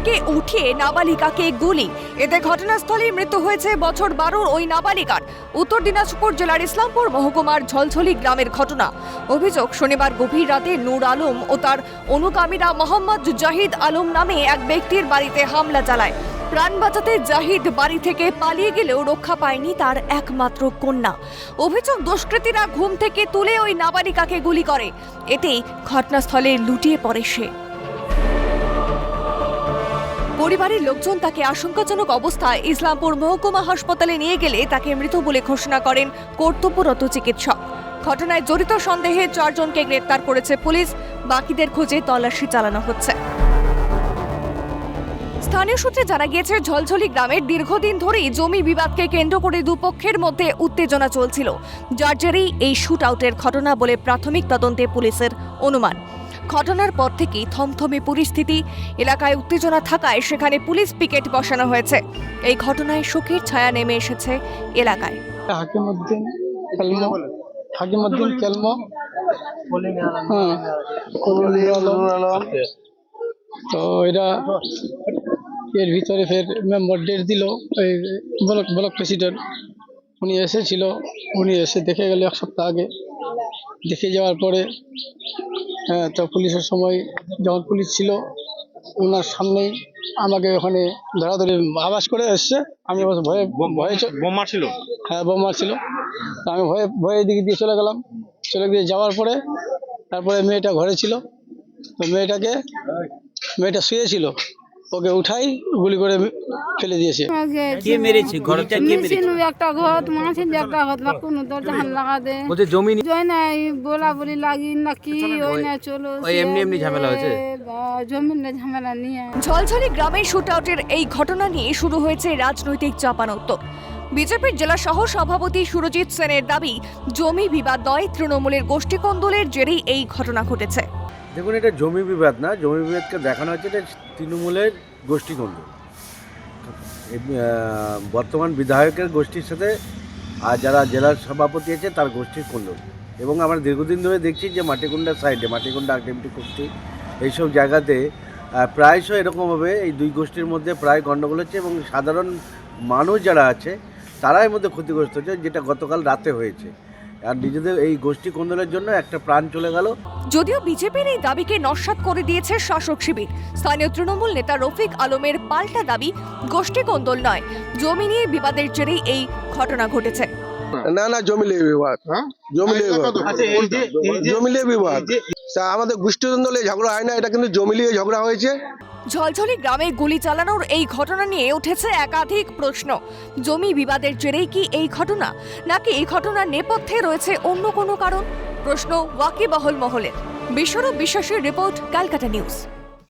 থেকে উঠিয়ে নাবালিকাকে গুলি। এতে ঘটনাস্থলেই মৃত্যু হয়েছে বছর বারোর ওই নাবালিকার। উত্তর দিনাজপুর জেলার ইসলামপুর মহকুমার ঝলঝলি গ্রামের ঘটনা। অভিযোগ, শনিবার গভীর রাতে নূর আলম ও তার অনুগামীরা মোহাম্মদ জাহিদ আলম নামে এক ব্যক্তির বাড়িতে হামলা চালায়। প্রাণ বাঁচাতে জাহিদ বাড়ি থেকে পালিয়ে গেলেও রক্ষা পায়নি তার একমাত্র কন্যা। অভিযোগ, দুষ্কৃতীরা ঘুম থেকে তুলে ওই নাবালিকাকে গুলি করে। এতেই ঘটনাস্থলে লুটিয়ে পড়ে সে। পরিবারের লোকজন তাকে আশঙ্কাজনক অবস্থায় ইসলামপুর মহকুমা হাসপাতালে নিয়ে গেলে তাকে মৃত বলে ঘোষণা করেন কর্তব্যরত চিকিৎসক। ঘটনায় জড়িত সন্দেহে চারজনকে গ্রেপ্তার করেছে পুলিশ, বাকিদের খোঁজে তল্লাশি চালানো হচ্ছে। স্থানীয় সূত্রে জানা গিয়েছে, ঝলঝলি গ্রামের দীর্ঘদিন ধরেই জমি বিবাদকে কেন্দ্র করে দুপক্ষের মধ্যে উত্তেজনা চলছিল, যার জেরেই এই শুট আউটের ঘটনা বলে প্রাথমিক তদন্তে পুলিশের অনুমান। ঘটনার পর থেকেই থমথমে পরিস্থিতি, এলাকায় উত্তেজনা থাকায় সেখানে পুলিশ পিকেট বসানো হয়েছে। এই ঘটনায় শোকের ছায়া নেমে এসেছে এলাকায়। হাকিমউদ্দিন কেলমো হাকিমউদ্দিন কেলমো হ্যাঁ তো এরা এর ভিতরে ফের মেম্বার ডেট দিল, এই ব্লক ব্লক প্রেসিডেন্ট। উনি এসেছিল, উনি এসে দেখে গেল এক সপ্তাহ আগে। দেখে যাওয়ার পরে তো পুলিশের সময় যখন পুলিশ ছিল ওনার সামনেই আমাকে ওখানে ধরাধরি আবাস করে এসছে। আমি অবশ্য ভয়ে ভয়ে বোম ছিল হ্যাঁ বোমা ছিল তো আমি ভয়ে ভয়ে দিকে দিয়ে চলে গেলাম। চলে গিয়ে যাওয়ার পরে তারপরে মেয়েটা ঘরে ছিল। তো মেয়েটাকে মেয়েটা শুয়েছিল। ওকে উঠাই গুলি করে ফেলে দিয়েছে। কে মেরেছে? গুলিটা কে মেরেছে? একটা ঘর মাছের একটা ঘর বা কোনো দরজা হান লাগা দে। বলছে জমি নি- জয় নাই বলা বলি লাগি না কি ওই না চলো ওই এমনি এমনি ঝামেলা হয়েছে? জমিন ঝামেলা নিয়ে। ঝলঝলি গ্রামে শুটআউটের এই ঘটনা নিয়ে শুরু হয়েছে রাজনৈতিক চাপানোত্তর বিজেপির জেলা সহ সভাপতি সুরজিৎ সেনের দাবি জমি বিবাদ দয় তৃণমূলের গোষ্ঠীকন্দলের জেরেই এই ঘটনা ঘটেছে। দেখুন, এটা জমি বিবাদ না। জমি বিবাদকে দেখানো হচ্ছে এটা তৃণমূলের গোষ্ঠীকন্দ বর্তমান বিধায়কের গোষ্ঠীর সাথে, আর যারা জেলার সভাপতি আছে, তার গোষ্ঠীর কন্দল এবং আমরা দীর্ঘদিন ধরে দেখছি যে মাটিকুন্ডার সাইডে মাটিকুন্ডা আক্টিভিটি কুস্তি এইসব জায়গাতে প্রায়শই এরকমভাবে এই দুই গোষ্ঠীর মধ্যে প্রায় গণ্ডগোল হচ্ছে এবং সাধারণ মানুষ যারা আছে, তারাই মধ্যে ক্ষতিগ্রস্ত হচ্ছে, যেটা গতকাল রাতে হয়েছে। আর নিজেদের এই গোষ্ঠী কন্দলের জন্য একটা প্রাণ চলে গেল। যদিও বিজেপির এই দাবিকে নস্বাত করে দিয়েছে শাসক শিবির। স্থানীয় তৃণমূল নেতা রফিক আলমের পাল্টা দাবি গোষ্ঠী কোন্দল নয়। জমি নিয়ে বিবাদের জেরেই এই ঘটনা ঘটেছে। না না জমিলে বিবাদ। জমিলে বিবাদ। জমিলে বিবাদ। তা আমাদের গোষ্ঠীদ্বন্দ্বে ঝগড়া হয় না, এটা কিন্তু জমি নিয়ে ঝগড়া হয়েছে। ঝলঝলি গ্রামে গুলি চালানোর এই ঘটনা নিয়ে উঠেছে একাধিক প্রশ্ন। জমি বিবাদের জেরেই কি এই ঘটনা, নাকি এই ঘটনার নেপথ্যে রয়েছে অন্য কোনো কারণ? প্রশ্ন ওয়াকিবহল মহলের বিশ্বরূপ বিশ্বাসের রিপোর্ট, ক্যালকাটা নিউজ।